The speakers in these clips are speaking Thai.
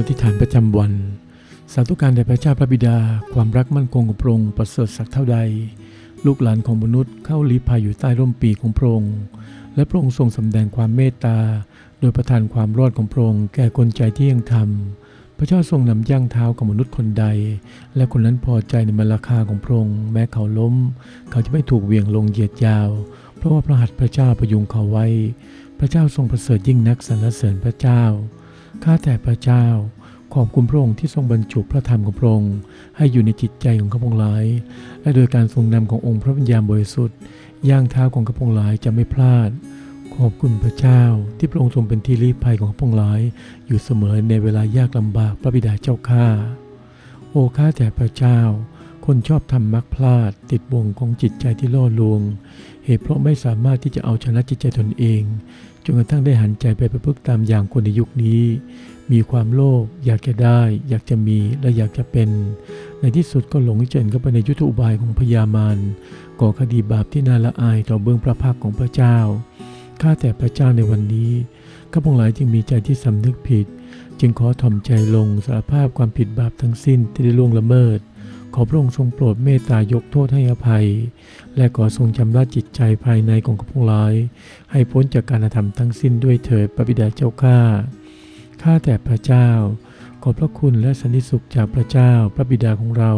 อธิษฐานประจำวัน สาธุการแด่พระเจ้าพระบิดา ความรักมั่นคงของพระองค์ประเสริฐสักเท่าใด ลูกหลานของมนุษย์เข้าลี้ภัยอยู่ใต้ร่มปีกของพระองค์และพระองค์ทรงสำแดงความเมตตา โดยประทานความรอดของพระองค์แก่คนใจที่ยังทำพระเจ้าทรงนำย่างเท้าของมนุษย์คนใด และคนนั้นพอใจในมราคาของพระองค์แม้เขาล้ม เขาจะไม่ถูกเหวี่ยงลงเหยียดยาว เพราะว่าพระหัตถ์พระเจ้าประยุงเขาไว้ พระเจ้าทรงประเสริฐยิ่งนักสรรเสริญพระเจ้า ข้าแต่พระเจ้า ขอบคุณพระองค์ที่ทรงบรรจุพระธรรมของพระองค์ให้อยู่ในจิตใจของข้าพงหลาย และโดยการทรงนำขององค์พระวิญญาณบริสุทธิ์ย่างเท้าของข้าพงหลายจะไม่พลาด ขอบคุณพระเจ้า ที่พระองค์ทรงเป็นที่ลี้ภัยของข้าพงหลาย อยู่เสมอในเวลายากลำบากพระบิดาเจ้าข้าโอ้ข้าแต่พระเจ้า คนชอบทำมักพลาด ติดบ่วงของจิตใจที่ล่อลวง เหตุเพราะไม่สามารถที่จะเอาชนะจิตใจตนเองจนกระทั่งได้หันใจไปประพฤติตามอย่างคนในยุคนี้ มีความโลภอยากจะได้ อยากจะมีและอยากจะเป็น ในที่สุดก็หลงเจริญเข้าไปในยุทธอุบายของพญามารก่อคดีบาปที่น่าละอายต่อเบื้องพระพักของพระเจ้าข้าแต่พระเจ้าในวันนี้ข้าพงหลายจึงมีใจที่สำนึกผิด จึงขอถ่อมใจลงสารภาพความผิดบาปทั้งสิ้นที่ได้ล่วงละเมิด ขอพระองค์ทรงโปรดเมตตายกโทษให้อภัย และขอทรงชำระจิตใจภายในของข้าพงหลาย ให้พ้นจากการกระทำทั้งสิ้นด้วยเถิดพระบิดาเจ้าข้าข้าแต่พระเจ้า ขอพระคุณและสันติสุขจากพระเจ้าพระบิดาของเรา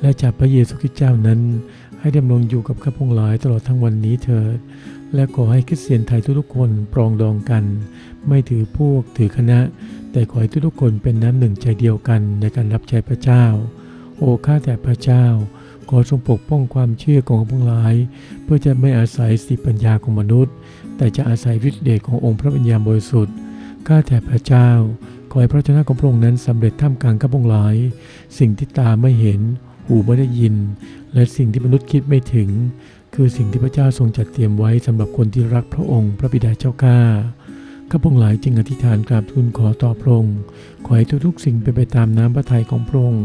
และจากพระเยซูคริสต์เจ้านั้น ให้ดำรงอยู่กับข้าพงหลายตลอดทั้งวันนี้เถิด และขอให้คริสเตียนไทยทุกๆคนปรองดองกัน ไม่ถือพวกถือคณะ แต่ขอให้ทุกๆคนเป็นน้ำหนึ่งใจเดียวกันในการรับใช้พระเจ้า โอ้ข้าแต่พระเจ้า ขอทรงปกป้องความเชื่อของข้าพงหลาย เพื่อจะไม่อาศัยสติปัญญาของมนุษย์ แต่จะอาศัยฤทธิเดชขององค์พระวิญญาณบริสุทธิ์ข้าแต่พระเจ้า ขอให้พระชนะของพระองค์นั้นสำเร็จท่ามกลางข้าพงหลาย สิ่งที่ตาไม่เห็น หูไม่ได้ยิน และสิ่งที่มนุษย์คิดไม่ถึง คือสิ่งที่พระเจ้าทรงจัดเตรียมไว้สำหรับคนที่รักพระองค์พระบิดาเจ้าข้าข้าพงหลายจึงอธิษฐานกราบทูลขอต่อพระองค์ขอให้ทุกๆ สิ่งเป็นไปตามน้ำพระทัยของพระองค์